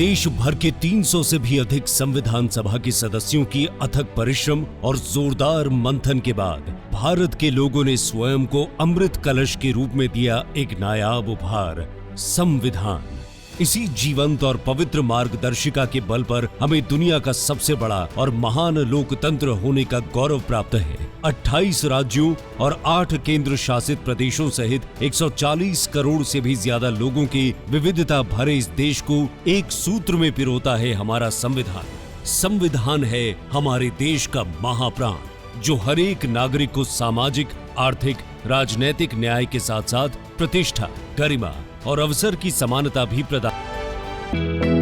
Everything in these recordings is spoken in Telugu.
देश भर के 300 से भी अधिक संविधान सभा के सदस्यों की अथक परिश्रम और जोरदार मंथन के बाद भारत के लोगों ने स्वयं को अमृत कलश के रूप में दिया एक नायाब उपहार, संविधान। इसी जीवंत और पवित्र मार्गदर्शिका के बल पर हमें दुनिया का सबसे बड़ा और महान लोकतंत्र होने का गौरव प्राप्त है। 28 राज्यों और 8 केंद्र शासित प्रदेशों सहित 140 करोड़ से भी ज़्यादा लोगों की विविधता भरे इस देश को एक सूत्र में पिरोता है हमारा संविधान। संविधान है हमारे देश का महाप्राण, जो हर एक नागरिक को सामाजिक, आर्थिक, राजनैतिक न्याय के साथ साथ प्रतिष्ठा, गरिमा और अवसर की समानता भी प्रदान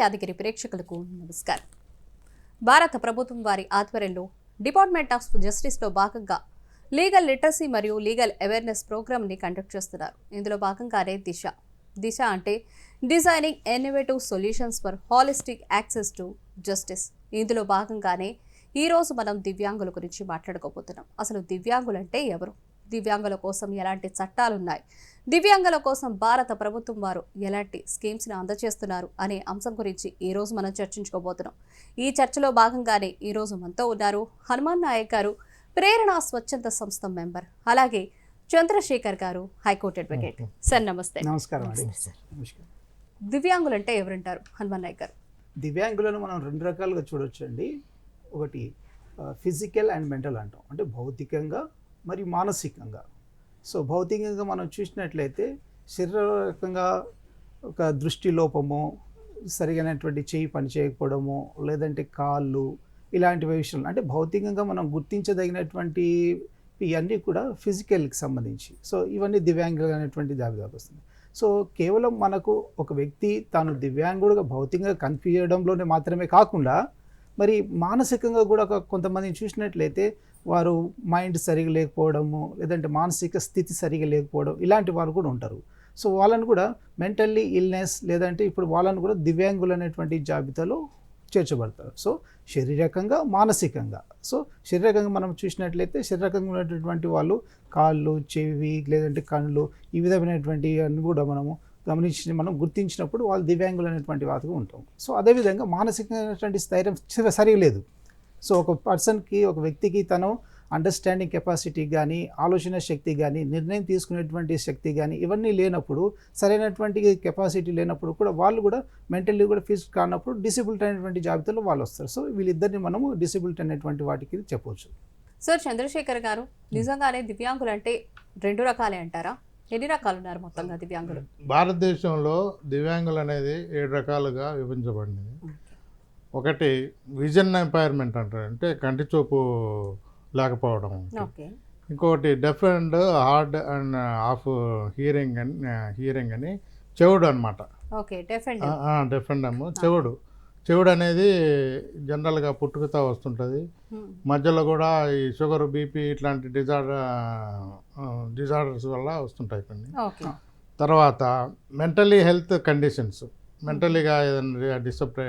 యాదగిరి ప్రేక్షకులకు నమస్కారం. భారత ప్రభుత్వం వారి ఆధ్వర్యంలో డిపార్ట్మెంట్ ఆఫ్ జస్టిస్లో భాగంగా లీగల్ లిటరసీ మరియు లీగల్ అవేర్నెస్ ప్రోగ్రామ్ని కండక్ట్ చేస్తున్నారు. ఇందులో భాగంగానే దిశ. దిశ అంటే designing innovative solutions for holistic access to justice. ఇందులో భాగంగానే ఈరోజు మనం దివ్యాంగుల గురించి మాట్లాడుకోబోతున్నాం. అసలు దివ్యాంగులంటే ఎవరు? దివ్యాంగుల కోసం ఎలాంటి చట్టాలు ఉన్నాయి దివ్యాంగుల కోసం భారత ప్రభుత్వం వారు ఎలాంటి స్కీమ్స్ని అందజేస్తున్నారు అనే అంశం గురించి ఈ రోజు మనం చర్చించుకోబోతున్నాం. ఈ చర్చలో భాగంగానే ఈ రోజు మనతో ఉన్నారు హనుమాన్ నాయక్ గారు ప్రేరణ స్వచ్ఛంద సంస్థ మెంబర్. అలాగే చంద్రశేఖర్ గారు హైకోర్టు అడ్వకేట్. సార్ నమస్తే. నమస్కారం అండి. నమస్కారం. దివ్యాంగులంటే ఎవరుంటారు హనుమాన్ నాయక్ గారు? దివ్యాంగులను మనం రెండు రకాలుగా చూడొచ్చు అండి ఒకటి ఫిజికల్ అండ్ మెంటల్ అంటాం. అంటే భౌతికంగా మరియు మానసికంగా. సో భౌతికంగా మనం చూసినట్లయితే శరీరకంగా ఒక దృష్టి లోపము సరిగైనటువంటి చేయి పని చేయకపోవడము లేదంటే కాళ్ళు ఇలాంటి విషయాలు అంటే భౌతికంగా మనం గుర్తించదగినటువంటి ఇవన్నీ కూడా ఫిజికల్కి సంబంధించి. సో ఇవన్నీ దివ్యాంగులు అనేటువంటి జాబితాకు వస్తుంది సో కేవలం మనకు ఒక వ్యక్తి తాను దివ్యాంగుడుగా భౌతికంగా కనిపించడంలోనే మాత్రమే కాకుండా మరి మానసికంగా కూడా ఒక కొంతమందిని చూసినట్లయితే వారు మైండ్ సరిగా లేకపోవడము లేదంటే మానసిక స్థితి సరిగా లేకపోవడం ఇలాంటి వారు కూడా ఉంటారు. సో వాళ్ళని కూడా మెంటల్లీ ఇల్నెస్ లేదంటే ఇప్పుడు వాళ్ళని కూడా దివ్యాంగులు అనేటువంటి జాబితాలో చేర్చబడతారు. సో శారీరకంగా మానసికంగా. సో శారీరకంగా మనం చూసినట్లయితే శారీరకంగా ఉన్నటువంటి వాళ్ళు కాళ్ళు చెవి లేదంటే కళ్ళు ఈ విధమైనటువంటి అన్ని కూడా మనము గమనించి మనం గుర్తించినప్పుడు వాళ్ళు దివ్యాంగులు అనేటువంటి వాటిగా ఉంటాం. సో అదేవిధంగా మానసికమైనటువంటి స్థైర్యం సరిగలేదు సరిగా లేదు. సో ఒక పర్సన్కి ఒక వ్యక్తికి తను అండర్స్టాండింగ్ కెపాసిటీ కానీ ఆలోచన శక్తి కానీ నిర్ణయం తీసుకునేటువంటి శక్తి కానీ ఇవన్నీ లేనప్పుడు సరైనటువంటి కెపాసిటీ లేనప్పుడు కూడా వాళ్ళు కూడా మెంటల్లీ కూడా ఫిక్స్ కానప్పుడు డిసేబుల్డ్ అనేటువంటి జాబితాలో వాళ్ళు వస్తారు. సో వీళ్ళిద్దరిని మనము డిసేబుల్డ్ అనేటువంటి వాటికి చెప్పవచ్చు సార్ చంద్రశేఖర్ గారు నిజంగానే దివ్యాంగులు అంటే రెండు రకాలే అంటారా? ఎన్ని రకాలు ఉన్నారు మొత్తంగా దివ్యాంగులు? భారతదేశంలో దివ్యాంగులు అనేది ఏడు రకాలుగా విభజించబడింది. ఒకటి విజన్ ఎంపైర్మెంట్ అంటారు. అంటే కంటి చూపు లేకపోవడం ఓకే. ఇంకొకటి deaf and hard and of hearing అని హియరింగ్ అని చెవుడు అనమాట డెఫ్ అండ్ చెవుడు. చెవుడు అనేది జనరల్గా పుట్టుకతో వస్తుంటుంది. మధ్యలో కూడా ఈ షుగర్ బీపీ ఇట్లాంటి డిజార్డర్ డిజార్డర్స్ వల్ల వస్తుంటాయి కొన్ని. తర్వాత మెంటలీ హెల్త్ కండిషన్స్. మెంటలీగా ఏదైనా డిసప్రే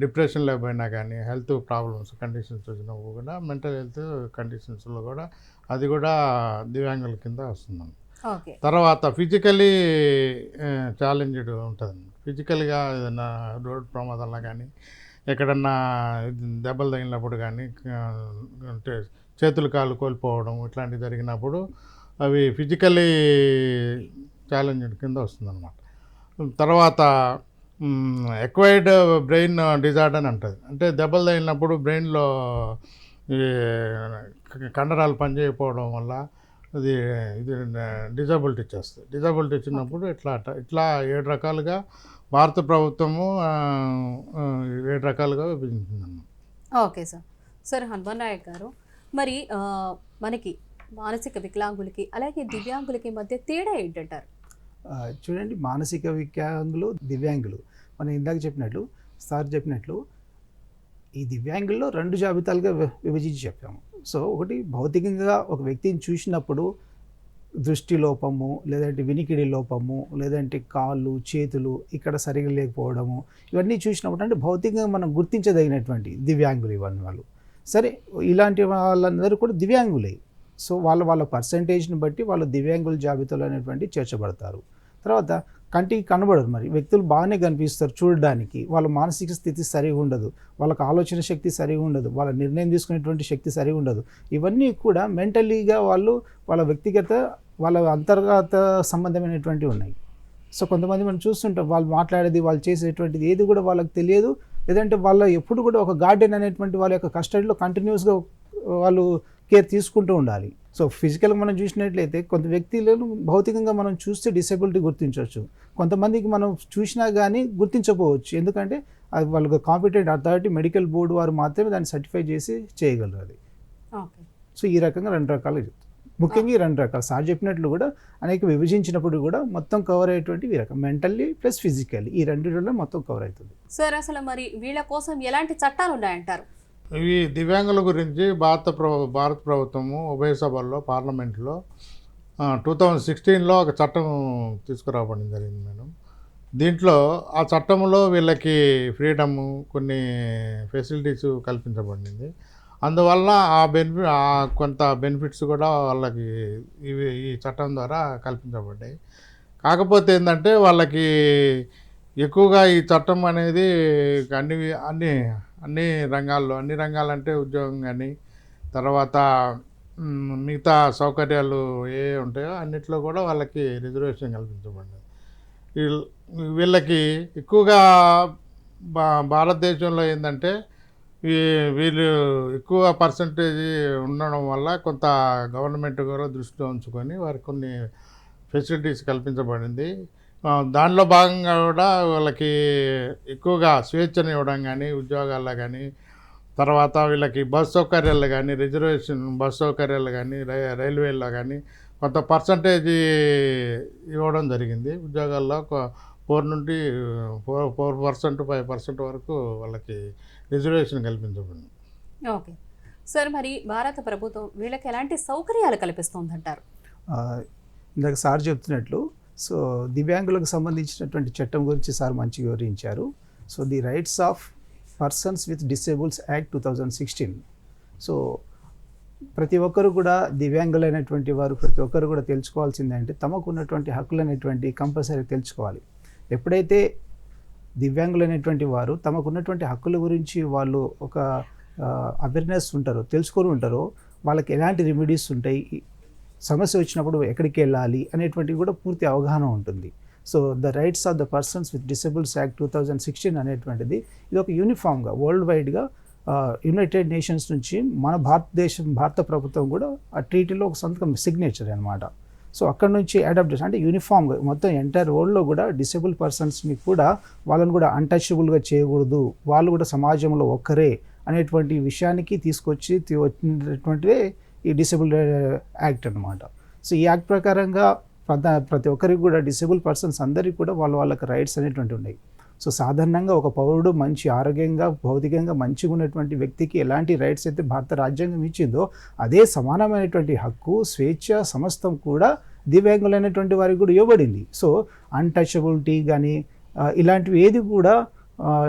డిప్రెషన్లో పోయినా కానీ హెల్త్ ప్రాబ్లమ్స్ కండిషన్స్ వచ్చినప్పుడు కూడా మెంటల్ హెల్త్ కండిషన్స్లో కూడా అది కూడా దివ్యాంగుల కింద వస్తుంది తర్వాత ఫిజికలీ ఛాలెంజ్డ్ ఉంటుంది ఫిజికల్గా ఏదైనా రోడ్ ప్రమాదంలో కానీ ఎక్కడన్నా దెబ్బలు తగిలినప్పుడు కానీ అంటే చేతులు కాళ్ళు కోల్పోవడం ఇట్లాంటివి జరిగినప్పుడు అవి ఫిజికలీ ఛాలెంజ్డ్ కింద వస్తుందన్నమాట. తర్వాత ఎక్వైర్డ్ బ్రెయిన్ డిజార్డర్ అని అంటుంది. అంటే దెబ్బలు తగిలినప్పుడు బ్రెయిన్లో ఈ కండరాలు పనిచేయకపోవడం వల్ల అది ఇది డిజబిలిటీ చేస్తుంది డిజబిలిటీ ఇచ్చినప్పుడు ఇట్లా ఇట్లా ఏడు రకాలుగా భారత ప్రభుత్వము ఏడు రకాలుగా విభజించిందన్నమాట. Okay sir. Sir Hanuman Naik garu మరి మనకి మానసిక వికలాంగులకి అలాగే దివ్యాంగులకి మధ్య తేడా ఏంటంటారు? చూడండి మానసిక వికలాంగులు దివ్యాంగులు. మనం ఇందాక చెప్పినట్లు సార్ చెప్పినట్లు ఈ దివ్యాంగుల్లో రెండు జాబితాలుగా వి- విభజించి చెప్పాము. సో ఒకటి భౌతికంగా ఒక వ్యక్తిని చూసినప్పుడు దృష్టి లోపము లేదంటే వినికిడి లోపము లేదంటే కాళ్ళు చేతులు ఇక్కడ సరిగా లేకపోవడము ఇవన్నీ చూసినప్పుడు అంటే భౌతికంగా మనం గుర్తించదగినటువంటి దివ్యాంగులు ఇవన్నీ వాళ్ళు. సరే ఇలాంటి వాళ్ళందరూ కూడా దివ్యాంగులే. సో వాళ్ళ వాళ్ళ పర్సంటేజ్ని బట్టి వాళ్ళు దివ్యాంగుల జాబితాలో అనేటువంటి చేర్చబడతారు తర్వాత కంటికి కనబడరు మరి. వ్యక్తులు బాగానే కనిపిస్తారు చూడడానికి. వాళ్ళ మానసిక స్థితి సరిగా ఉండదు. వాళ్ళకి ఆలోచన శక్తి సరిగా ఉండదు. వాళ్ళ నిర్ణయం తీసుకునేటువంటి శక్తి సరిగా ఉండదు. ఇవన్నీ కూడా మెంటలీగా వాళ్ళు వాళ్ళ వ్యక్తిగత వాళ్ళ అంతర్గత సంబంధమైనటువంటివి ఉన్నాయి. సో కొంతమంది మనం చూస్తుంటాం వాళ్ళు మాట్లాడేది వాళ్ళు చేసేటువంటిది ఏది కూడా వాళ్ళకి తెలియదు. లేదంటే వాళ్ళ ఎప్పుడు కూడా ఒక గార్డెన్ అనేటువంటి వాళ్ళ యొక్క కస్టడీలో కంటిన్యూస్గా వాళ్ళు కేర్ తీసుకుంటూ ఉండాలి. సో ఫిజికల్గా మనం చూసినట్లయితే కొంత వ్యక్తులను భౌతికంగా మనం చూస్తే డిసేబిలిటీ గుర్తించవచ్చు. కొంతమందికి మనం చూసినా కానీ గుర్తించకపోవచ్చు. ఎందుకంటే అది వాళ్ళకి కాంపిటెంట్ అథారిటీ మెడికల్ బోర్డు వారు మాత్రమే దాన్ని సర్టిఫై చేసి చేయగలరు అది. సో ఈ రకంగా రెండు రకాలు ముఖ్యంగా ఈ రెండు రకాలు. సార్ చెప్పినట్లు కూడా అనేక విభజించినప్పుడు కూడా మొత్తం కవర్ అయ్యేటువంటి ఈ రకం. మెంటల్లీ ప్లస్ ఫిజికల్లీ ఈ రెండింటిలో మొత్తం కవర్ అవుతుంది. సార్ అసలు మరి వీళ్ళ కోసం ఎలాంటి చట్టాలు ఉన్నాయంటారు? ఇవి దివ్యాంగుల గురించి భారత ప్రభు భారత ప్రభుత్వము ఉభయ సభల్లో పార్లమెంట్లో టూ థౌజండ్ సిక్స్టీన్లో ఒక చట్టం తీసుకురావడం జరిగింది మేడం. దీంట్లో ఆ చట్టంలో వీళ్ళకి ఫ్రీడము కొన్ని ఫెసిలిటీస్ కల్పించబడింది. అందువల్ల ఆ బెనిఫిట్ ఆ కొంత బెనిఫిట్స్ కూడా వాళ్ళకి ఇవి ఈ చట్టం ద్వారా కల్పించబడ్డాయి. కాకపోతే ఏంటంటే వాళ్ళకి ఎక్కువగా ఈ చట్టం అనేది అన్ని అన్ని అన్ని రంగాల్లో అన్ని రంగాలంటే ఉద్యోగం కానీ తర్వాత మిగతా సౌకర్యాలు ఏ ఉంటాయో అన్నిట్లో కూడా వాళ్ళకి రిజర్వేషన్ కల్పించబడింది వీళ్ళకి ఎక్కువగా భా భారతదేశంలో ఏంటంటే వీళ్ళు ఎక్కువ పర్సంటేజ్ ఉండడం వల్ల కొంత గవర్నమెంట్ కూడా దృష్టిలో ఉంచుకొని వారికి కొన్ని ఫెసిలిటీస్ కల్పించబడింది. దానిలో భాగంగా కూడా వాళ్ళకి ఎక్కువగా స్వేచ్ఛను ఇవ్వడం కానీ ఉద్యోగాల్లో కానీ తర్వాత వీళ్ళకి బస్ సౌకర్యాలు కానీ రిజర్వేషన్ బస్ సౌకర్యాలు కానీ రై రైల్వేల్లో కానీ కొంత పర్సంటేజ్ ఇవ్వడం జరిగింది. ఉద్యోగాల్లో ఫోర్ నుండి four four percent five percent వరకు వాళ్ళకి రిజర్వేషన్ కల్పించబడింది. ఓకే. సార్ మరి భారత ప్రభుత్వం వీళ్ళకి ఎలాంటి సౌకర్యాలు కల్పిస్తుందంటారు? ఆ, ఇందాక సార్ చెప్తున్నట్లు సో దివ్యాంగులకు సంబంధించినటువంటి చట్టం గురించి సార్ మంచి వివరించారు. So the rights of persons with disables act two thousand sixteen. So ప్రతి ఒక్కరు కూడా దివ్యాంగులైనటువంటి వారు ప్రతి ఒక్కరు కూడా తెలుసుకోవాల్సింది అంటే తమకు ఉన్నటువంటి హక్కులు అనేటువంటి కంపల్సరీ తెలుసుకోవాలి. ఎప్పుడైతే దివ్యాంగులైనటువంటి వారు తమకు ఉన్నటువంటి హక్కుల గురించి వాళ్ళు ఒక అవేర్నెస్ ఉంటారో తెలుసుకొని ఉంటారో వాళ్ళకి ఎలాంటి రెమెడీస్ ఉంటాయి? సమస్య వచ్చినప్పుడు ఎక్కడికి వెళ్ళాలి అనేటువంటివి కూడా పూర్తి అవగాహన ఉంటుంది. So the rights of the persons with disables act two thousand sixteen అనేటువంటిది ఇది ఒక యూనిఫామ్గా వరల్డ్ వైడ్గా యునైటెడ్ నేషన్స్ నుంచి మన భారతదేశం భారత ప్రభుత్వం కూడా ఆ ట్రీటీలో ఒక సంతకం సిగ్నేచర్ అనమాట సో అక్కడ నుంచి అడాప్ట్ చేసి అంటే యూనిఫామ్గా మొత్తం ఎంటైర్ వరల్డ్లో కూడా డిసేబుల్ పర్సన్స్ని కూడా వాళ్ళని కూడా అన్టచబుల్గా చేయకూడదు వాళ్ళు కూడా సమాజంలో ఒక్కరే అనేటువంటి విషయానికి తీసుకొచ్చి వచ్చినటువంటివే ఈ డిసేబుల్ యాక్ట్ అన్నమాట. సో ఈ యాక్ట్ ప్రకారంగా ప్రత ప్రతి ఒక్కరికి కూడా డిసేబుల్ పర్సన్స్ అందరికీ కూడా వాళ్ళ వాళ్ళకి రైట్స్ అనేటువంటి ఉన్నాయి. సో సాధారణంగా ఒక పౌరుడు మంచి ఆరోగ్యంగా భౌతికంగా మంచిగా ఉన్నటువంటి వ్యక్తికి ఎలాంటి రైట్స్ అయితే భారత రాజ్యాంగం ఇచ్చిందో అదే సమానమైనటువంటి హక్కు స్వేచ్ఛ సమస్తం కూడా దివ్యాంగులైనటువంటి వారికి కూడా ఇవ్వబడింది. సో అన్టచబిలిటీ కానీ ఇలాంటివి ఏది కూడా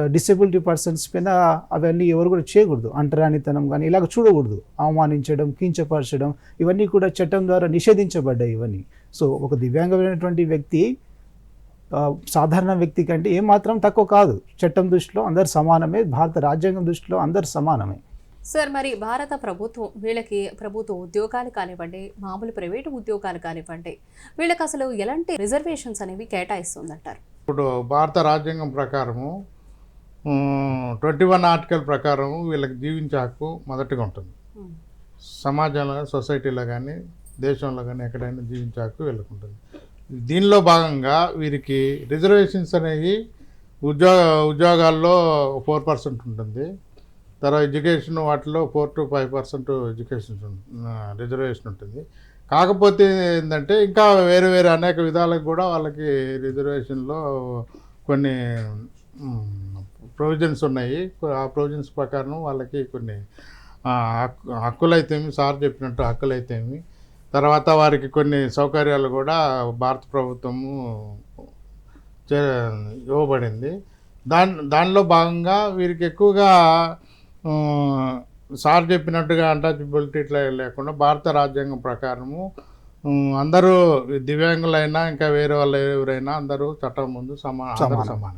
డిసేబిలిటీ పర్సన్స్ పైన అవన్నీ ఎవరు కూడా చేయకూడదు. అంటరానితనం కానీ ఇలాగ చూడకూడదు. అవమానించడం కించపరచడం ఇవన్నీ కూడా చట్టం ద్వారా నిషేధించబడ్డాయి ఇవన్నీ. సో ఒక దివ్యాంగమైనటువంటి వ్యక్తి ఆ, సాధారణ వ్యక్తి కంటే ఏమాత్రం తక్కువ కాదు. చట్టం దృష్టిలో అందరు సమానమే. భారత రాజ్యాంగం దృష్టిలో అందరు సమానమే. సార్ మరి భారత ప్రభుత్వం వీళ్ళకి ప్రభుత్వ ఉద్యోగాలు కానివ్వండి మామూలు ప్రైవేటు ఉద్యోగాలు కానివ్వండి వీళ్ళకి అసలు ఎలాంటి రిజర్వేషన్స్ అనేవి కేటాయిస్తుందంటారు? ఇప్పుడు భారత రాజ్యాంగం ప్రకారము ట్వంటీ వన్ ఆర్టికల్ ప్రకారం వీళ్ళకి జీవించే హక్కు మొదటిగా ఉంటుంది. సమాజంలో కానీ సొసైటీలో కానీ దేశంలో కానీ ఎక్కడైనా జీవించే హక్కు వీళ్ళకి ఉంటుంది. దీనిలో భాగంగా వీరికి రిజర్వేషన్స్ అనేవి ఉద్యోగ ఉద్యోగాల్లో ఫోర్ పర్సెంట్ ఉంటుంది. తర్వాత ఎడ్యుకేషన్ వాటిలో four to five percent education reservation ఉంటుంది. కాకపోతే ఏంటంటే ఇంకా వేరే వేరే అనేక విధాలకు కూడా వాళ్ళకి రిజర్వేషన్లో కొన్ని ప్రొవిజన్స్ ఉన్నాయి. ఆ ప్రొవిజన్స్ ప్రకారం వాళ్ళకి కొన్ని హక్కులైతేమి సార్ చెప్పినట్టు హక్కులైతేమి తర్వాత వారికి కొన్ని సౌకర్యాలు కూడా భారత ప్రభుత్వము చే- ఇవ్వబడింది. దాని దానిలో భాగంగా వీరికి ఎక్కువగా సార్ చెప్పినట్టుగా అంటచబిలిటీ ఇట్లా లేకుండా భారత రాజ్యాంగం ప్రకారము అందరూ దివ్యాంగులైనా ఇంకా వేరే వాళ్ళు ఎవరైనా అందరూ చట్టం ముందు సమాన. సమానం.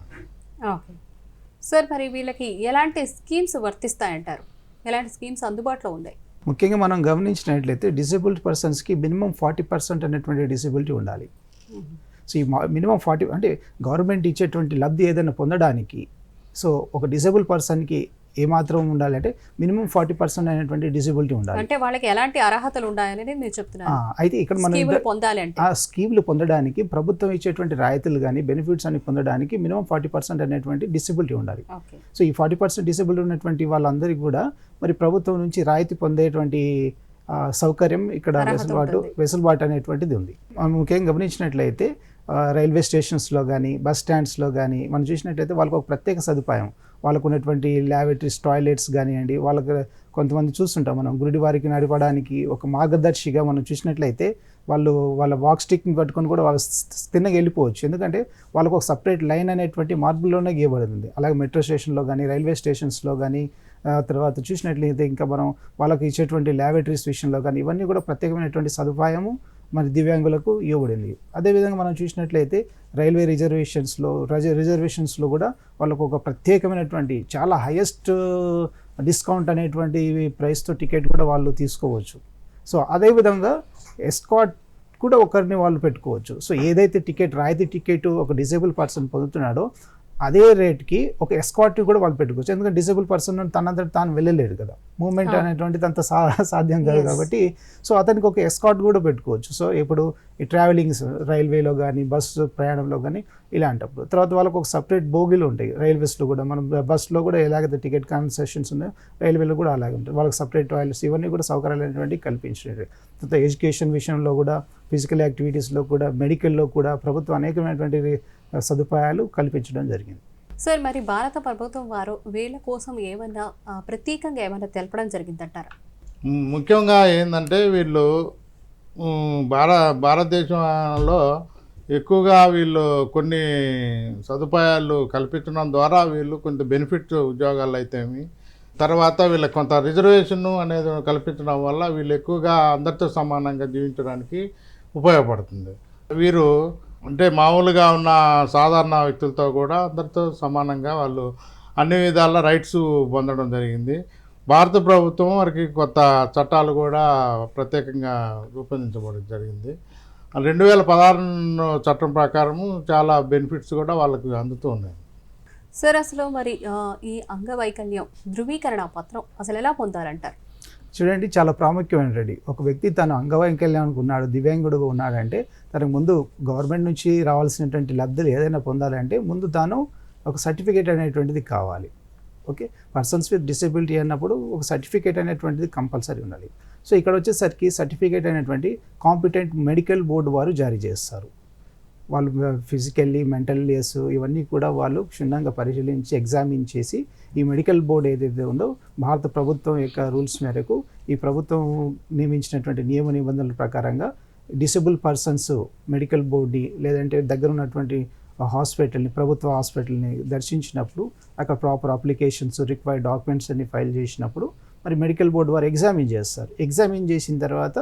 సార్ మరి వీళ్ళకి ఎలాంటి స్కీమ్స్ వర్తిస్తాయంటారు? ఎలాంటి స్కీమ్స్ అందుబాటులో ఉన్నాయి? ముఖ్యంగా మనం గమనించినట్లయితే డిసేబుల్డ్ పర్సన్స్కి మినిమం ఫార్టీ పర్సెంట్ అనేటువంటి డిసేబిలిటీ ఉండాలి. సో ఈ మినిమం ఫార్టీ అంటే గవర్నమెంట్ ఇచ్చేటువంటి లబ్ధి ఏదైనా పొందడానికి సో ఒక డిసేబుల్ పర్సన్కి ఏమాత్రం ఉండాలి అంటే మినిమం ఫార్టీ పర్సెంట్ అనేటువంటి డిసేబిలిటీ ఉండాలి. అంటే వాళ్ళకి ఎలాంటి అర్హతలు ఉన్నాయనేది మీరు చెప్తున్నారు. అయితే ఇక్కడ మనం స్కీములు ఇంత- పొందాలి అంటే. ఆ స్కీమ్లు పొందడానికి ప్రభుత్వం ఇచ్చేటువంటి రాయితీలు కానీ బెనిఫిట్స్ అని పొందడానికి మినిమం ఫార్టీ పర్సెంట్ అనేటువంటి డిసేబిలిటీ ఉండాలి. సో ఈ ఫార్టీ పర్సెంట్ డిసేబిలిటీ ఉన్నటువంటి వాళ్ళందరికీ కూడా మరి ప్రభుత్వం నుంచి రాయితీ పొందేటువంటి సౌకర్యం ఇక్కడ వెసులుబాటు. వెసులుబాటు అనేటువంటిది ఉంది. మనం ముఖ్యంగా గమనించినట్లయితే రైల్వే స్టేషన్స్లో కానీ బస్ స్టాండ్స్లో కానీ మనం చూసినట్లయితే వాళ్ళకు ఒక ప్రత్యేక సదుపాయం. వాళ్ళకు ఉన్నటువంటి ల్యాబరేటరీస్ టాయిలెట్స్ కానివ్వండి వాళ్ళకి కొంతమంది చూస్తుంటాం మనం గుడి వారికి నడపడానికి ఒక మార్గదర్శిగా మనం చూసినట్లయితే వాళ్ళు వాళ్ళ వాక్ స్టిక్ని పట్టుకొని కూడా వాళ్ళు తిన్నగా వెళ్ళిపోవచ్చు. ఎందుకంటే వాళ్ళకు ఒక సపరేట్ లైన్ అనేటువంటి మార్పుల్లోనే గీయబడింది. అలాగే మెట్రో స్టేషన్లో కానీ రైల్వే స్టేషన్స్లో కానీ తర్వాత చూసినట్లయితే ఇంకా మనం వాళ్ళకి ఇచ్చేటువంటి ల్యాబరేటరీస్ విషయంలో కానీ ఇవన్నీ కూడా ప్రత్యేకమైనటువంటి సదుపాయము మరి దివ్యాంగులకు ఇవ్వబడింది. అదేవిధంగా మనం చూసినట్లయితే రైల్వే రిజర్వేషన్స్లో రిజ రిజర్వేషన్స్లో కూడా వాళ్ళకు ఒక ప్రత్యేకమైనటువంటి చాలా హైయెస్ట్ డిస్కౌంట్ అనేటువంటి ప్రైస్తో టికెట్ కూడా వాళ్ళు తీసుకోవచ్చు. సో అదేవిధంగా ఎస్కాట్ కూడా ఒకరిని వాళ్ళు పెట్టుకోవచ్చు. సో ఏదైతే టికెట్ రాయితీ టికెట్ ఒక డిసేబుల్ పర్సన్ పొందుతున్నాడో అదే రేట్కి ఒక ఎస్కాట్ కూడా వాళ్ళు పెట్టుకోవచ్చు. ఎందుకంటే డిసేబుల్ పర్సన్ తనంతట తాను వెళ్ళలేడు కదా. మూమెంట్. అనేటువంటిది అంత సా సాధ్యం కాదు. కాబట్టి సో అతనికి ఒక ఎస్కాట్ కూడా పెట్టుకోవచ్చు. సో ఇప్పుడు ఈ ట్రావెలింగ్స్ రైల్వేలో కానీ బస్సు ప్రయాణంలో కానీ ఇలాంటప్పుడు. తర్వాత వాళ్ళకు ఒక సపరేట్ బోగీలు ఉంటాయి. రైల్వేస్లో కూడా. మనం బస్సులో కూడా ఎలాగైతే టికెట్ కన్సెషన్స్ ఉన్నాయో రైల్వేలో కూడా అలాగే ఉంటాయి. వాళ్ళకి సపరేట్ టాయిలెట్స్ ఇవన్నీ కూడా సౌకర్యాలు అనేటువంటి కల్పించినవి తర్వాత ఎడ్యుకేషన్ విషయంలో కూడా ఫిజికల్ యాక్టివిటీస్లో కూడా మెడికల్లో కూడా ప్రభుత్వం అనేకమైనటువంటి సదుపాయాలు కల్పించడం జరిగింది. సార్ మరి భారత ప్రభుత్వం వారు వీళ్ళ కోసం ఏమన్నా ఆ, ప్రత్యేకంగా ఏమన్నా తెలపడం జరిగిందంటారా? ముఖ్యంగా ఏంటంటే వీళ్ళు భార భారతదేశంలో ఎక్కువగా వీళ్ళు కొన్ని సదుపాయాలు కల్పించడం ద్వారా వీళ్ళు కొంత బెనిఫిట్ ఉద్యోగాలు అయితేమి తర్వాత వీళ్ళకి కొంత రిజర్వేషన్ అనేది కల్పించడం వల్ల వీళ్ళు ఎక్కువగా అందరితో సమానంగా జీవించడానికి ఉపయోగపడుతుంది. వీరు అంటే మామూలుగా ఉన్న సాధారణ వ్యక్తులతో కూడా అందరితో సమానంగా వాళ్ళు అన్ని విధాల రైట్స్ పొందడం జరిగింది. భారత ప్రభుత్వం వారికి కొత్త చట్టాలు కూడా ప్రత్యేకంగా రూపొందించబడడం జరిగింది. రెండు వేల పదహారు చట్టం ప్రకారము చాలా బెనిఫిట్స్ కూడా వాళ్ళకి అందుతూ ఉన్నాయి. సార్ అసలు మరి ఈ అంగవైకల్యం ధృవీకరణ పత్రం అసలు ఎలా పొందాలంటారు చూడండి చాలా ప్రాముఖ్యమైనది ఒక వ్యక్తి తను అంగవైకల్యానికి ఉన్నాడు దివ్యాంగుడుగా ఉన్నాడంటే తనకు ముందు గవర్నమెంట్ నుంచి రావాల్సినటువంటి లబ్ధులు ఏదైనా పొందాలంటే ముందు తాను ఒక సర్టిఫికేట్ అనేటువంటిది కావాలి. ఓకే? పర్సన్స్ విత్ డిసేబిలిటీ అన్నప్పుడు ఒక సర్టిఫికేట్ అనేటువంటిది కంపల్సరీ ఉండాలి. సో ఇక్కడ వచ్చేసరికి సర్టిఫికేట్ అనేటువంటి కాంపిటెంట్ మెడికల్ బోర్డు వారు జారీ చేస్తారు. వాళ్ళు ఫిజికల్లీ మెంటల్ ఇయర్స్ ఇవన్నీ కూడా వాళ్ళు క్షుణ్ణంగా పరిశీలించి ఎగ్జామిన్ చేసి ఈ మెడికల్ బోర్డు ఏదైతే ఉందో భారత ప్రభుత్వం యొక్క రూల్స్ మేరకు ఈ ప్రభుత్వం నియమించినటువంటి నియమ నిబంధనల ప్రకారంగా డిసేబుల్ పర్సన్స్ మెడికల్ బోర్డుని లేదంటే దగ్గర ఉన్నటువంటి హాస్పిటల్ని ప్రభుత్వ హాస్పిటల్ని దర్శించినప్పుడు అక్కడ ప్రాపర్ అప్లికేషన్స్ రిక్వైర్డ్ డాక్యుమెంట్స్ అన్ని ఫైల్ చేసినప్పుడు మరి మెడికల్ బోర్డు వారు ఎగ్జామిన్ చేస్తారు. ఎగ్జామిన్ చేసిన తర్వాత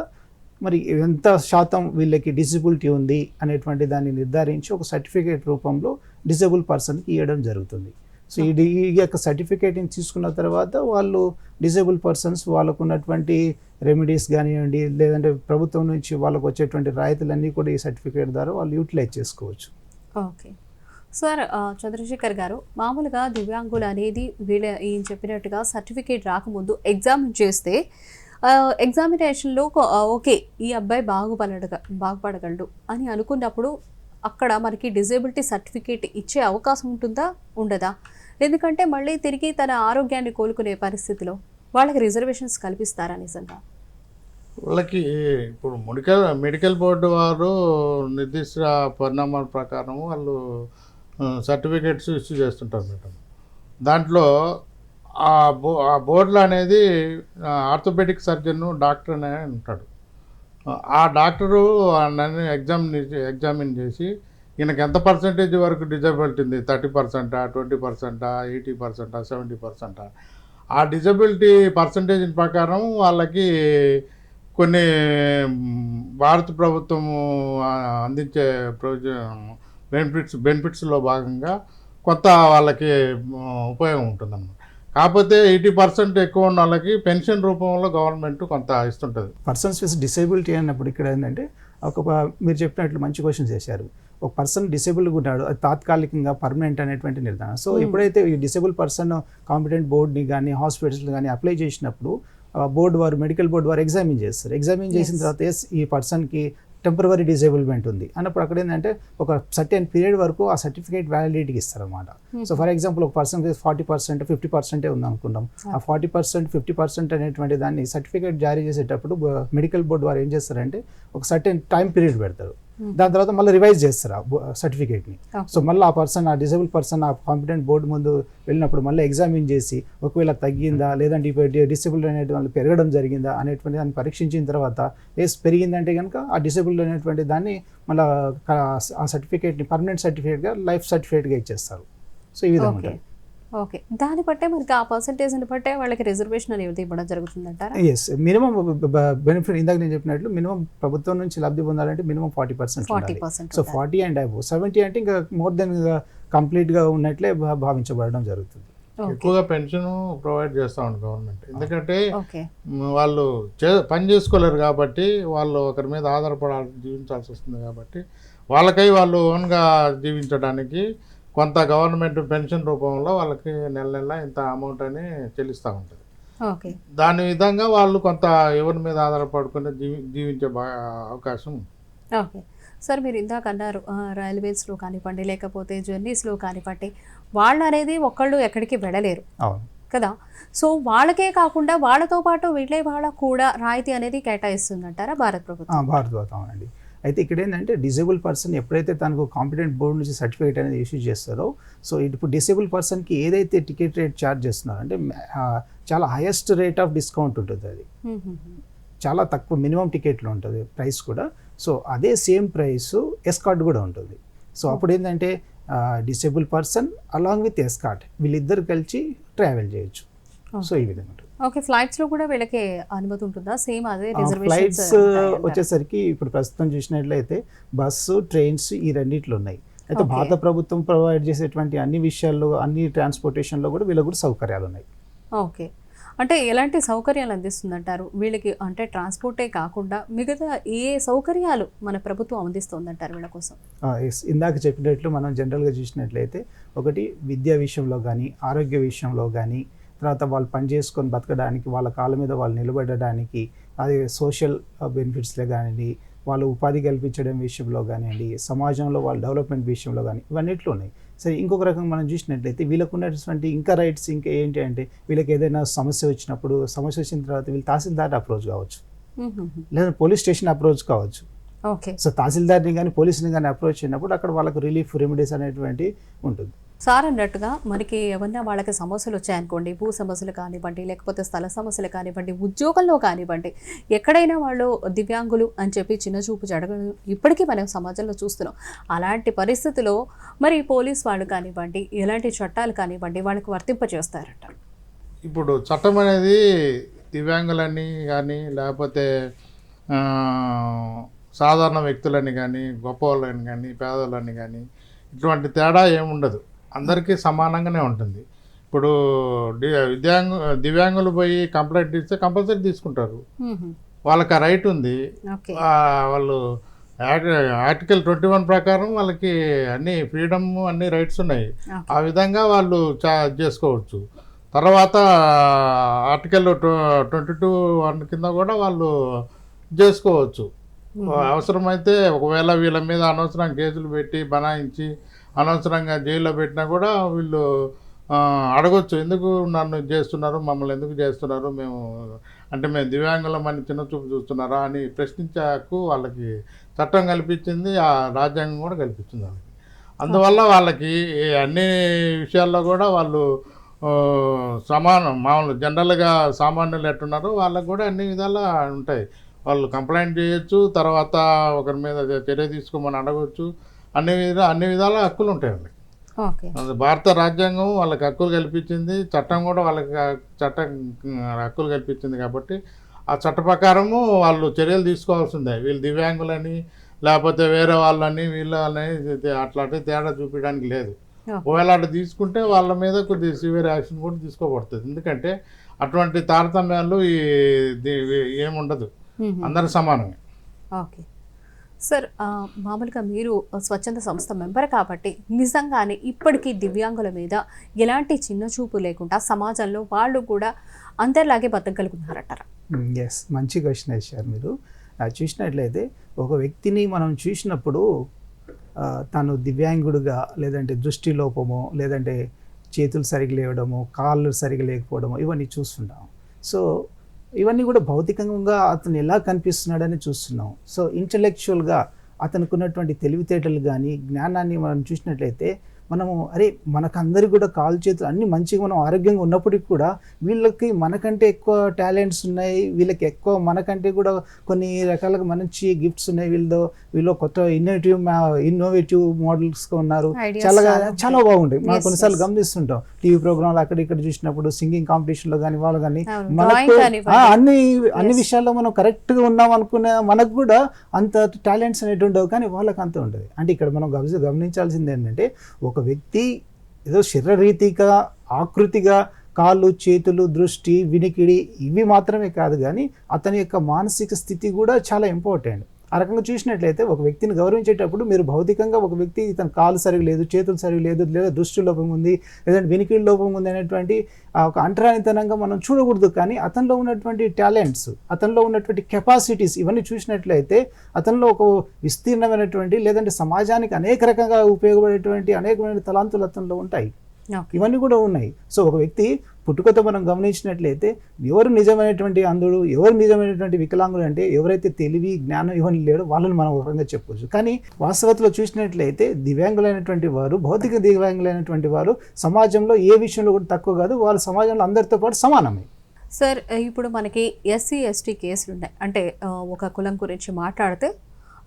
మరి ఎంత శాతం వీళ్ళకి డిసబిలిటీ ఉంది అనేటువంటి దాన్ని నిర్ధారించి ఒక సర్టిఫికేట్ రూపంలో డిజబుల్ పర్సన్కి ఇవ్వడం జరుగుతుంది. సో ఈ ఈ యొక్క సర్టిఫికేట్ని తీసుకున్న తర్వాత వాళ్ళు డిజేబుల్ పర్సన్స్ వాళ్ళకు ఉన్నటువంటి రెమెడీస్ కానివ్వండి లేదంటే ప్రభుత్వం నుంచి వాళ్ళకు వచ్చేటువంటి రాయితీలన్నీ కూడా ఈ సర్టిఫికేట్ ద్వారా వాళ్ళు యూటిలైజ్ చేసుకోవచ్చు. ఓకే. సార్ చంద్రశేఖర్ గారు మామూలుగా దివ్యాంగులు అనేది వీళ్ళ ఈయన చెప్పినట్టుగా సర్టిఫికేట్ రాకముందు ఎగ్జామ్ చేస్తే ఎగ్జామినేషన్లో ఓకే ఈ అబ్బాయి బాగుపడగ బాగుపడగలడు అని అనుకున్నప్పుడు అక్కడ మనకి డిజేబిలిటీ సర్టిఫికేట్ ఇచ్చే అవకాశం ఉంటుందా? ఉండదా? ఎందుకంటే మళ్ళీ తిరిగి తన ఆరోగ్యాన్ని కోలుకునే పరిస్థితిలో వాళ్ళకి రిజర్వేషన్స్ కల్పిస్తారా నిజంగా? వాళ్ళకి ఇప్పుడు మెడికల్ మెడికల్ బోర్డు వారు నిర్దిష్ట పరిణామాల ప్రకారం వాళ్ళు సర్టిఫికేట్స్ ఇష్యూ చేస్తుంటారు మేడం. దాంట్లో ఆ బో ఆ బోర్డులో అనేది ఆర్థోపెడిక్ సర్జన్ డాక్టర్ అనే ఉంటాడు. ఆ డాక్టరు నన్ను ఎగ్జామ్ ఎగ్జామిన్ చేసి ఈయనకి ఎంత పర్సంటేజ్ వరకు డిజబిలిటీ ఉంది? థర్టీ పర్సెంటా ట్వంటీ పర్సెంటా ఎయిటీ పర్సెంటా సెవెంటీ పర్సెంటా? ఆ డిజబిలిటీ పర్సంటేజ్ ప్రకారం వాళ్ళకి కొన్ని భారత ప్రభుత్వము అందించే ప్రయోజనం బెనిఫిట్స్ బెనిఫిట్స్లో భాగంగా కొత్త వాళ్ళకి ఉపయోగం ఉంటుందన్నమాట. కాకపోతే ఎయిటీ పర్సెంట్ ఎక్కువ ఉన్న వాళ్ళకి పెన్షన్ రూపంలో గవర్నమెంట్ కొంత ఇస్తుంటుంది. పర్సన్స్ విత్ డిసేబిలిటీ అన్నప్పుడు ఇక్కడ ఏంటంటే ఒక మీరు చెప్పినట్లు మంచి క్వశ్చన్స్ చేశారు. ఒక పర్సన్ డిసేబుల్గా ఉన్నాడు అది తాత్కాలికంగా పర్మనెంట్ అనేటువంటి నిర్ధారణ. సో ఎప్పుడైతే ఈ డిసేబుల్ పర్సన్ కాంపిటెంట్ బోర్డ్ని కానీ హాస్పిటల్స్ కానీ అప్లై చేసినప్పుడు బోర్డు వారు మెడికల్ బోర్డు వారు ఎగ్జామిన్ చేస్తారు. ఎగ్జామిన్ చేసిన. తర్వాత yes, ఈ పర్సన్కి టెంపరవరీ డిసేబుల్మెంట్ ఉంది. అన్నప్పుడు అక్కడ ఏంటంటే ఒక సర్టెన్ పీరియడ్ వరకు ఆ సర్టిఫికేట్ వ్యాలిడిటీకి ఇస్తారన్నమాట. సో ఫర్ ఎగ్జాంపుల్ ఒక పర్సన్ ఫార్టీ పర్సెంట్ ఫిఫ్టీ పర్సెంటే ఉంది అనుకుందాం ఆ ఫార్టీ పర్సెంట్ ఫిఫ్టీ పర్సెంట్ అనేటువంటి దాన్ని సర్టిఫికేట్ జారీ చేసేటప్పుడు మెడికల్ బోర్డు వారు ఏం చేస్తారంటే ఒక సర్టెన్ టైం పీరియడ్ పెడతారు. దాని తర్వాత మళ్ళీ రివైజ్ చేస్తారు ఆ సర్టిఫికేట్ని. సో మళ్ళీ ఆ పర్సన్ ఆ డిసేబుల్ పర్సన్ ఆ కాంపిటెంట్ బోర్డు ముందు వెళ్ళినప్పుడు మళ్ళీ ఎగ్జామిన్ చేసి ఒకవేళ తగ్గిందా లేదంటే ఇప్పుడు డిసేబుల్ అనేటువంటి పెరగడం జరిగిందా అనేటువంటి దాన్ని పరీక్షించిన తర్వాత ఏస్ పెరిగిందంటే కనుక ఆ డిసేబుల్ అనేటువంటి దాన్ని మళ్ళీ ఆ సర్టిఫికేట్ని పర్మనెంట్ సర్టిఫికేట్గా లైఫ్ సర్టిఫికేట్గా ఇచ్చేస్తారు. సో ఈ విధంగా ఓకే. దాన్ని బట్టే మనకి ఆ పర్సంటేజ్ని బట్టే వాళ్ళకి రిజర్వేషన్ అనేది ఇవ్వడం జరుగుతుందంటారా? ఎస్ మినిమం బెనిఫిట్ ఇందాక నేను చెప్పినట్లు మినిమం ప్రభుత్వం నుంచి లబ్ధి పొందాలంటే minimum forty percent forty percent so forty and above seventy అంటే ఇంకా మోర్ దెన్ కంప్లీట్గా ఉన్నట్లే భా- భావించబడడం జరుగుతుంది. ఎక్కువగా పెన్షన్ ప్రొవైడ్ చేస్తా ఉంది గవర్నమెంట్. ఎందుకంటే వాళ్ళు చే పని చేసుకోలేరు కాబట్టి వాళ్ళు ఒకరి మీద ఆధారపడాలి జీవించాల్సి వస్తుంది కాబట్టి వాళ్ళకై వాళ్ళు ఓన్గా జీవించడానికి కొంత గవర్నమెంట్ పెన్షన్ రూపంలో వాళ్ళకి నెల నెల ఇంత అమౌంట్ అని చెల్లిస్తూ ఉంటుంది. ఓకే. దాని విధంగా వాళ్ళు కొంత ఎవరి మీద ఆధారపడుకుని జీవి జీవించే బా- అవకాశం. ఓకే. సార్ మీరు ఇందాక అన్నారు రైల్వేస్లో కానివ్వండి లేకపోతే జర్నీస్లో కానివ్వండి వాళ్ళు అనేది ఒక్కళ్ళు ఎక్కడికి వెళ్ళలేరు. అవును. కదా? సో వాళ్ళకే కాకుండా వాళ్ళతో పాటు వెళ్ళే వాళ్ళకు కూడా రాయితీ అనేది కేటాయిస్తుందంటారా? భారత్ ఆ, ప్రభుత్వం భారత్ అవునండి అయితే ఇక్కడ ఏంటంటే డిసేబుల్ పర్సన్ ఎప్పుడైతే తనకు కాంపిటెంట్ బోర్డు నుంచి సర్టిఫికేట్ అనేది ఇష్యూ చేస్తారో సో ఇప్పుడు డిసేబుల్ పర్సన్కి ఏదైతే టికెట్ రేట్ ఛార్జ్ చేస్తున్నారో అంటే చాలా హైయెస్ట్ రేట్ ఆఫ్ డిస్కౌంట్ ఉంటుంది అది. చాలా తక్కువ మినిమం టికెట్లో ఉంటుంది ప్రైస్ కూడా. సో అదే సేమ్ ప్రైస్ ఎస్కార్ట్ కూడా ఉంటుంది. సో అప్పుడు ఏంటంటే disable person along with escort వీళ్ళిద్దరు కలిసి ట్రావెల్ చేయొచ్చు. సో ఈ విధంగా ఓకే ఫ్లైట్స్లో కూడా వీళ్ళకి అనుమతి ఉంటుందా? సేమ్ అదే ఫ్లైట్స్ వచ్చేసరికి ఇప్పుడు ప్రస్తుతం చూసినట్లయితే బస్సు ట్రైన్స్ ఈ రెండిట్లు ఉన్నాయి. అయితే. భారత ప్రభుత్వం ప్రొవైడ్ చేసేటువంటి అన్ని విషయాల్లో అన్ని ట్రాన్స్పోర్టేషన్లో కూడా వీళ్ళకి కూడా సౌకర్యాలు ఉన్నాయి. ఓకే. అంటే ఎలాంటి సౌకర్యాలు అందిస్తుందంటారు? వీళ్ళకి అంటే ట్రాన్స్పోర్టే కాకుండా మిగతా ఏ సౌకర్యాలు మన ప్రభుత్వం అందిస్తుందంటారు వీళ్ళ కోసం. ఇందాక చెప్పినట్లు మనం జనరల్గా చూసినట్లయితే ఒకటి విద్యా విషయంలో కానీ ఆరోగ్య విషయంలో కానీ తర్వాత వాళ్ళు పని చేసుకొని బతకడానికి వాళ్ళ కాళ్ళ మీద వాళ్ళు నిలబడడానికి అదే సోషల్ బెనిఫిట్స్లో కానివ్వండి వాళ్ళు ఉపాధి కల్పించడం విషయంలో కానివ్వండి సమాజంలో వాళ్ళ డెవలప్మెంట్ విషయంలో కానీ ఇవన్నిట్లో ఉన్నాయి. సరే ఇంకొక రకంగా మనం చూసినట్లయితే వీళ్ళకు ఉన్నటువంటి ఇంకా రైట్స్ ఇంకా ఏంటి అంటే వీళ్ళకి ఏదైనా సమస్య వచ్చినప్పుడు సమస్య వచ్చిన తర్వాత వీళ్ళు తహసీల్దార్ అప్రోచ్ కావచ్చు. లేదా పోలీస్ స్టేషన్ అప్రోచ్ కావచ్చు. ఓకే. సో తహసీల్దార్ని కానీ పోలీసుని కానీ అప్రోచ్ అయినప్పుడు అక్కడ వాళ్ళకు రిలీఫ్ రెమెడీస్ అనేటువంటి ఉంటుంది. సార్ అన్నట్టుగా మనకి ఏమన్నా వాళ్ళకి సమస్యలు వచ్చాయనుకోండి భూ సమస్యలు కానివ్వండి లేకపోతే స్థల సమస్యలు కానివ్వండి ఉద్యోగంలో కానివ్వండి ఎక్కడైనా వాళ్ళు దివ్యాంగులు అని చెప్పి చిన్న చూపు జరగడం ఇప్పటికీ మనం సమాజంలో చూస్తున్నాం. అలాంటి పరిస్థితిలో మరి పోలీస్ వాళ్ళు కానివ్వండి ఎలాంటి చట్టాలు కానివ్వండి వాళ్ళకి వర్తింపజేస్తారట ఇప్పుడు చట్టం అనేది దివ్యాంగులని కానీ లేకపోతే సాధారణ వ్యక్తులని కానీ గొప్ప వాళ్ళని కానీ పేదవాళ్ళని కానీ ఇటువంటి తేడా ఏముండదు. అందరికీ సమానంగానే ఉంటుంది. ఇప్పుడు విద్యాంగు దివ్యాంగులు పోయి కంప్లైంట్ ఇస్తే కంపల్సరీ తీసుకుంటారు. వాళ్ళకి ఆ రైట్ ఉంది. వాళ్ళు ఆర్టికల్ ట్వంటీ వన్ ప్రకారం వాళ్ళకి అన్ని ఫ్రీడమ్ అన్ని రైట్స్ ఉన్నాయి. ఆ విధంగా వాళ్ళు చా చేసుకోవచ్చు. తర్వాత ఆర్టికల్ ట్వంటీ టూ వన్ కింద కూడా వాళ్ళు చేసుకోవచ్చు. అవసరమైతే ఒకవేళ వీళ్ళ మీద అనవసరంగా కేసులు పెట్టి బనాయించి అనవసరంగా జైల్లో పెట్టినా కూడా వీళ్ళు అడగొచ్చు. ఎందుకు నన్ను చేస్తున్నారు? మమ్మల్ని ఎందుకు చేస్తున్నారు? మేము అంటే మేము దివ్యాంగులం అని చిన్న చూపు చూస్తున్నారా అని ప్రశ్నించే హక్కు వాళ్ళకి చట్టం కల్పించింది ఆ రాజ్యాంగం కూడా కల్పించింది వాళ్ళకి. అందువల్ల వాళ్ళకి అన్ని విషయాల్లో కూడా వాళ్ళు సమానం. మామూలు జనరల్గా సామాన్యులు ఎట్టున్నారో వాళ్ళకి కూడా అన్ని విధాలా ఉంటాయి. వాళ్ళు కంప్లైంట్ చేయొచ్చు తర్వాత ఒకరి మీద చర్య తీసుకోమని అడగవచ్చు అన్ని విధా అన్ని విధాల హక్కులు ఉంటాయి వాళ్ళకి ఓకే. అది భారత రాజ్యాంగం వాళ్ళకి హక్కులు కల్పించింది చట్టం కూడా వాళ్ళకి చట్టం హక్కులు కల్పించింది కాబట్టి ఆ చట్ట ప్రకారము వాళ్ళు చర్యలు తీసుకోవాల్సిందే. వీళ్ళు దివ్యాంగులని లేకపోతే వేరే వాళ్ళని వీళ్ళని ఇది అట్లాంటి తేడా చూపించడానికి లేదు. ఒకవేళ అట్లా తీసుకుంటే వాళ్ళ మీద కొద్దిగా సివియర్ యాక్షన్ కూడా తీసుకోబడుతుంది. ఎందుకంటే అటువంటి తారతమ్యాలు ఈ ఏముండదు. అందరు సమానమే. ఓకే. సార్ మామూలుగా మీరు స్వచ్ఛంద సంస్థ మెంబర్ కాబట్టి నిజంగానే ఇప్పటికీ దివ్యాంగుల మీద ఎలాంటి చిన్న చూపు లేకుండా సమాజంలో వాళ్ళు కూడా అందరిలాగే బతకగలుగుతున్నారంటారా ఎస్ మంచి క్వశ్చన్ వేశారు మీరు. చూసినట్లయితే ఒక వ్యక్తిని మనం చూసినప్పుడు తను దివ్యాంగుడుగా లేదంటే దృష్టి లోపమో లేదంటే చేతులు సరిగా లేవడము కాళ్ళు సరిగా లేకపోవడము ఇవన్నీ చూస్తుంటాం. సో ఇవన్నీ కూడా భౌతికంగా అతను ఎలా కనిపిస్తున్నాడని చూస్తున్నాం. సో ఇంటలెక్చువల్గా అతనికి ఉన్నటువంటి తెలివితేటలు కానీ జ్ఞానాన్ని మనం చూసినట్లయితే మనము అరే మనకందరికి కూడా కాలు చేతులు అన్ని మంచిగా మనం ఆరోగ్యంగా ఉన్నప్పటికీ కూడా వీళ్ళకి మనకంటే ఎక్కువ టాలెంట్స్ ఉన్నాయి వీళ్ళకి ఎక్కువ మనకంటే కూడా కొన్ని రకాలుగా మంచి గిఫ్ట్స్ ఉన్నాయి వీళ్ళతో వీళ్ళు కొత్త ఇన్నోవేటివ్ ఇన్నోవేటివ్ మోడల్స్గా ఉన్నారు. చాలా చాలా బాగుంటాయి. మనం కొన్నిసార్లు. గమనిస్తుంటాం. టీవీ ప్రోగ్రాంలు అక్కడ ఇక్కడ చూసినప్పుడు సింగింగ్ కాంపిటీషన్లో కానీ వాళ్ళు కానీ మనకు అన్ని అన్ని. విషయాల్లో మనం కరెక్ట్గా ఉన్నాం అనుకునే మనకు కూడా అంత టాలెంట్స్ అనేవి ఉండవు కానీ వాళ్ళకి అంత ఉండదు. అంటే ఇక్కడ మనం గమని గమనించాల్సింది ఏంటంటే ఒక వ్యక్తి ఏదో శరీరరీతిగా ఆకృతిగా కాళ్ళు చేతులు దృష్టి వినికిడి ఇవి మాత్రమే కాదు కానీ అతని యొక్క మానసిక స్థితి కూడా చాలా ఇంపార్టెంట్ ఆ రకంగా చూసినట్లయితే ఒక వ్యక్తిని గౌరవించేటప్పుడు మీరు భౌతికంగా ఒక వ్యక్తి తన కాలు సరిగా లేదు చేతులు సరిగా లేదు లేదా దృష్టి లోపం ఉంది లేదంటే వినికిడి లోపం ఉంది అనేటువంటి ఆ ఒక అంటరానితనంగా మనం చూడకూడదు. కానీ అతనిలో ఉన్నటువంటి టాలెంట్స్ అతనిలో ఉన్నటువంటి కెపాసిటీస్ ఇవన్నీ చూసినట్లయితే అతనిలో ఒక విస్తీర్ణమైనటువంటి లేదంటే సమాజానికి అనేక రకంగా ఉపయోగపడేటువంటి అనేకమైన తలాంతులు అతనిలో ఉంటాయి. ఇవన్నీ కూడా ఉన్నాయి. సో ఒక వ్యక్తి పుట్టుకతో మనం గమనించినట్లయితే ఎవరు నిజమైనటువంటి అంధుడు ఎవరు నిజమైనటువంటి వికలాంగుడు అంటే ఎవరైతే తెలివి జ్ఞానం ఇవన్నీ లేడో వాళ్ళని మనం వివరంగా చెప్పవచ్చు కానీ వాస్తవతలో చూసినట్లయితే దివ్యాంగులైనటువంటి వారు భౌతిక దివ్యాంగులైనటువంటి వారు సమాజంలో ఏ విషయంలో కూడా తక్కువ కాదు వాళ్ళు సమాజంలో అందరితో పాటు సమానమే. సార్ ఇప్పుడు మనకి ఎస్సీ ఎస్టీ కేసులు ఉన్నాయి అంటే ఒక కులం గురించి మాట్లాడితే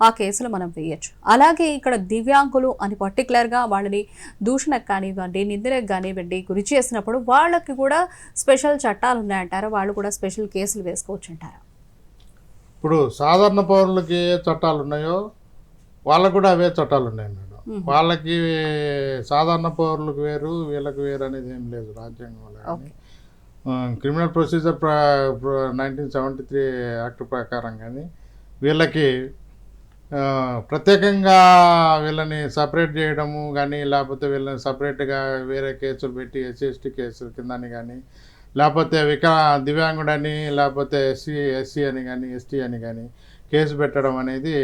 ఆ కేసులు మనం వేయచ్చు. అలాగే ఇక్కడ దివ్యాంగులు అని పర్టికులర్గా వాళ్ళని దూషణకు కానివ్వండి నిందలకు కానివ్వండి గురి చేసినప్పుడు వాళ్ళకి కూడా స్పెషల్ చట్టాలు ఉన్నాయంటారా? వాళ్ళు కూడా స్పెషల్ కేసులు వేసుకోవచ్చు అంటారా ఇప్పుడు సాధారణ పౌరులకి ఏ చట్టాలు ఉన్నాయో వాళ్ళకు కూడా అవే చట్టాలు ఉన్నాయి మేడం. వాళ్ళకి సాధారణ పౌరులకు వేరు వీళ్ళకి వేరు అనేది ఏం లేదు రాజ్యాంగంలో criminal procedure nineteen seventy three act ప్రకారం కానీ వీళ్ళకి ప్రత్యేకంగా వీళ్ళని సపరేట్ చేయడము కానీ లేకపోతే వీళ్ళని సపరేట్గా వేరే కేసులు పెట్టి ఎస్సీ కేసులు కేసుల కిందని కానీ లేకపోతే విక దివ్యాంగుడని లేకపోతే ఎస్సీ ఎస్సీ అని కానీ ఎస్టీ అని కానీ కేసు పెట్టడం అనేది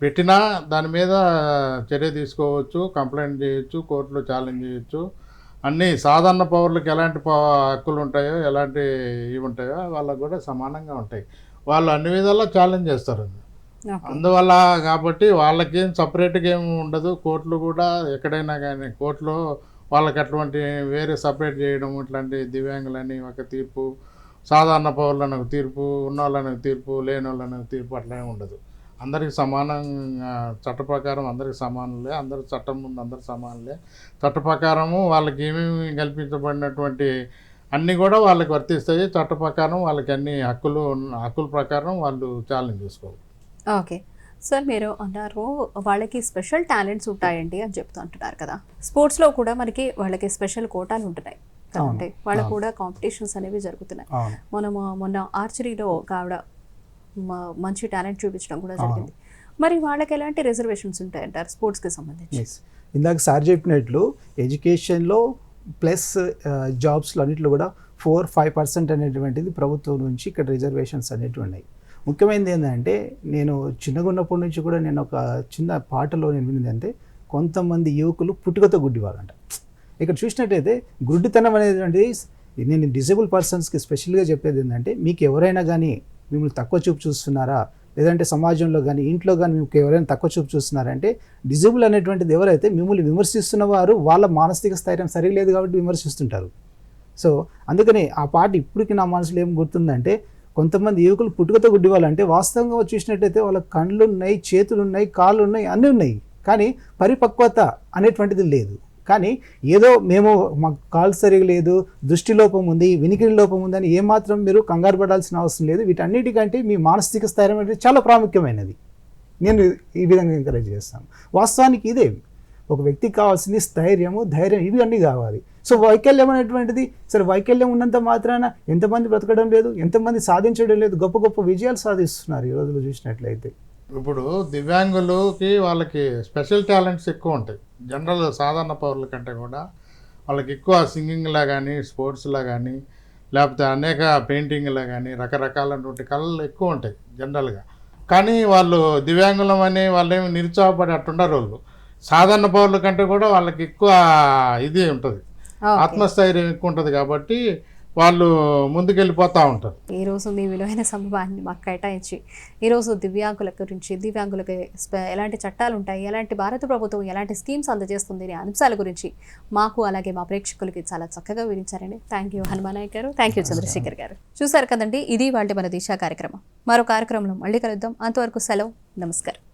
పెట్టినా దాని మీద చర్య తీసుకోవచ్చు కంప్లైంట్ చేయొచ్చు కోర్టులో ఛాలెంజ్ చేయొచ్చు. అన్నీ సాధారణ పౌరులకు ఎలాంటి హక్కులు ఉంటాయో ఎలాంటి ఇవి ఉంటాయో వాళ్ళకు కూడా సమానంగా ఉంటాయి. వాళ్ళు అన్ని విధాలా ఛాలెంజ్ చేస్తారు. అందువల్ల కాబట్టి వాళ్ళకేం సపరేట్గా ఏమి ఉండదు. కోర్టులు కూడా ఎక్కడైనా కానీ కోర్టులో వాళ్ళకి అటువంటి వేరే సపరేట్ చేయడం ఇట్లాంటి దివ్యాంగులని ఒక తీర్పు సాధారణ పౌరులను ఒక తీర్పు ఉన్నవాళ్ళకు ఒక తీర్పు లేని వాళ్ళని ఒక తీర్పు అట్లా ఉండదు. అందరికి సమానంగా చట్ట ప్రకారం అందరికి సమానులే అందరు చట్టం ముందు అందరు సమానులే. చట్ట ప్రకారము వాళ్ళకి ఏమేమి కల్పించబడినటువంటి అన్నీ కూడా వాళ్ళకి వర్తిస్తాయి. చట్ట ప్రకారం వాళ్ళకి అన్ని హక్కులు హక్కుల ప్రకారం వాళ్ళు ఛాలెంజ్ చేసుకోవాలి. ఓకే. సార్ మీరు అన్నారు వాళ్ళకి స్పెషల్ టాలెంట్స్ ఉంటాయండి అని చెప్తూ అంటున్నారు కదా. స్పోర్ట్స్లో కూడా మనకి వాళ్ళకి స్పెషల్ కోటాలు ఉంటున్నాయి. కదంటే వాళ్ళకు కూడా కాంపిటీషన్స్ అనేవి జరుగుతున్నాయి. మనము మొన్న ఆర్చరీలో ఒక ఆవిడ మ- మంచి టాలెంట్ చూపించడం కూడా జరిగింది. మరి వాళ్ళకి ఎలాంటి రిజర్వేషన్స్ ఉంటాయంటారు స్పోర్ట్స్కి సంబంధించి? ఇందాక సార్ చెప్పినట్లు ఎడ్యుకేషన్లో ప్లస్ జాబ్స్లో అన్నింటిలో కూడా ఫోర్ ఫైవ్ పర్సెంట్ అనేటువంటిది ప్రభుత్వం నుంచి ఇక్కడ రిజర్వేషన్స్ అనేటివి ఉన్నాయి. ముఖ్యమైనది ఏంటంటే నేను చిన్నగా ఉన్నప్పటి నుంచి కూడా నేను ఒక చిన్న పాటలో నేను విన్నది అంటే కొంతమంది యువకులు పుట్టుకతో గుడ్డివారంట. ఇక్కడ చూసినట్టయితే గుడ్డితనం అనేటువంటిది నేను డిజేబుల్ పర్సన్స్కి స్పెషల్గా చెప్పేది ఏంటంటే మీకు ఎవరైనా కానీ మిమ్మల్ని తక్కువ చూపు చూస్తున్నారా? లేదంటే సమాజంలో కానీ ఇంట్లో కానీ మీకు ఎవరైనా తక్కువ చూపు చూస్తున్నారంటే డిజేబుల్ అనేటువంటిది ఎవరైతే మిమ్మల్ని విమర్శిస్తున్న వారు వాళ్ళ మానసిక స్థైర్యం సరిలేదు కాబట్టి విమర్శిస్తుంటారు. సో అందుకని ఆ పాట ఇప్పటికి నా మనసులో ఏం గుర్తుందంటే కొంతమంది యువకులు పుట్టుకతో గుడ్డి వాళ్ళంటే వాస్తవంగా చూసినట్టయితే వాళ్ళ కళ్ళు ఉన్నాయి చేతులు ఉన్నాయి కాళ్ళు ఉన్నాయి అన్నీ ఉన్నాయి. కానీ పరిపక్వత అనేటువంటిది లేదు. కానీ ఏదో మేము మాకు కాల్ సరిగా లేదు దృష్టి లోపం ఉంది వినికిడి లోపం ఉంది అని ఏమాత్రం మీరు కంగారు పడాల్సిన అవసరం లేదు. వీటన్నిటికంటే మీ మానసిక స్థైర్యం అనేది చాలా ప్రాముఖ్యమైనది. నేను ఈ విధంగా ఎంకరేజ్ చేస్తాను. వాస్తవానికి ఇదే. ఒక వ్యక్తికి కావాల్సింది స్థైర్యము ధైర్యం ఇవి అన్నీ కావాలి. సో వైకల్యం అనేటువంటిది సరే వైకల్యం ఉన్నంత మాత్రాన ఎంతమంది బ్రతకడం లేదు ఎంతమంది సాధించడం లేదు గొప్ప గొప్ప విజయాలు సాధిస్తున్నారు ఈ రోజులు చూసినట్లయితే. ఇప్పుడు దివ్యాంగులకి వాళ్ళకి స్పెషల్ టాలెంట్స్ ఎక్కువ ఉంటాయి. జనరల్ సాధారణ పౌరుల కంటే కూడా వాళ్ళకి ఎక్కువ సింగింగ్లా కానీ స్పోర్ట్స్లా కానీ లేకపోతే అనేక పెయింటింగ్లా కానీ రకరకాలైనటువంటి కళలు ఎక్కువ ఉంటాయి జనరల్గా కానీ వాళ్ళు దివ్యాంగులం అని వాళ్ళేమి నిరుత్సాహపడే నిరుత్సాహపడి అట్టుండరు వాళ్ళు. సాధారణ పౌరుల కంటే కూడా వాళ్ళకి ఎక్కువ ఇది ఉంటుంది. ఆత్మస్థైర్యం ఎక్కువ ఉంటుంది కాబట్టి వాళ్ళు ముందుకెళ్ళిపోతూ ఉంటారు. ఈరోజు మీ విలువైన సమయాన్ని మాకు కేటాయించి ఈరోజు దివ్యాంగుల గురించి దివ్యాంగులకి ఎలాంటి చట్టాలు ఉంటాయి ఎలాంటి భారత ప్రభుత్వం ఎలాంటి స్కీమ్స్ అందజేస్తుంది అనే అంశాల గురించి మాకు అలాగే మా ప్రేక్షకులకి చాలా చక్కగా వివరించారండి. థ్యాంక్ యూ హనుమానాయక్ గారు థ్యాంక్ యూ చంద్రశేఖర్ గారు. చూసారు కదండి ఇది వాళ్ళ మన దిశ కార్యక్రమం. మరో కార్యక్రమంలో మళ్ళీ కలుద్దాం. అంతవరకు సెలవు నమస్కారం.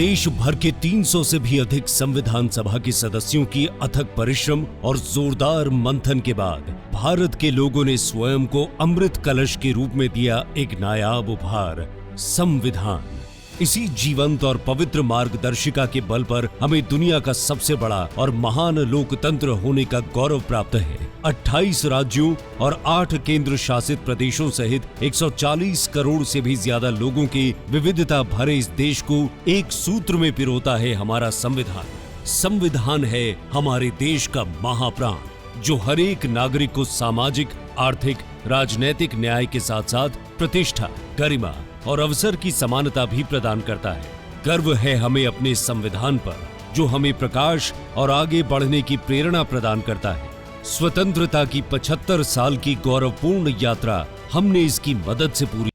देश भर के 300 से भी अधिक संविधान सभा के सदस्यों की अथक परिश्रम और जोरदार मंथन के बाद भारत के लोगों ने स्वयं को अमृत कलश के रूप में दिया एक नायाब उपहार, संविधान। इसी जीवंत और पवित्र मार्गदर्शिका के बल पर हमें दुनिया का सबसे बड़ा और महान लोकतंत्र होने का गौरव प्राप्त है। 28 राज्यों और 8 केंद्र शासित प्रदेशों सहित 140 करोड़ से भी ज़्यादा लोगों की विविधता भरे इस देश को एक सूत्र में पिरोता है हमारा संविधान। संविधान है हमारे देश का महाप्राण, जो हर एक नागरिक को सामाजिक, आर्थिक, राजनैतिक न्याय के साथ साथ प्रतिष्ठा, गरिमा और अवसर की समानता भी प्रदान करता है। गर्व है हमें अपने संविधान पर, जो हमें प्रकाश और आगे बढ़ने की प्रेरणा प्रदान करता है। स्वतंत्रता की 75 साल की गौरवपूर्ण यात्रा हमने इसकी मदद से पूरी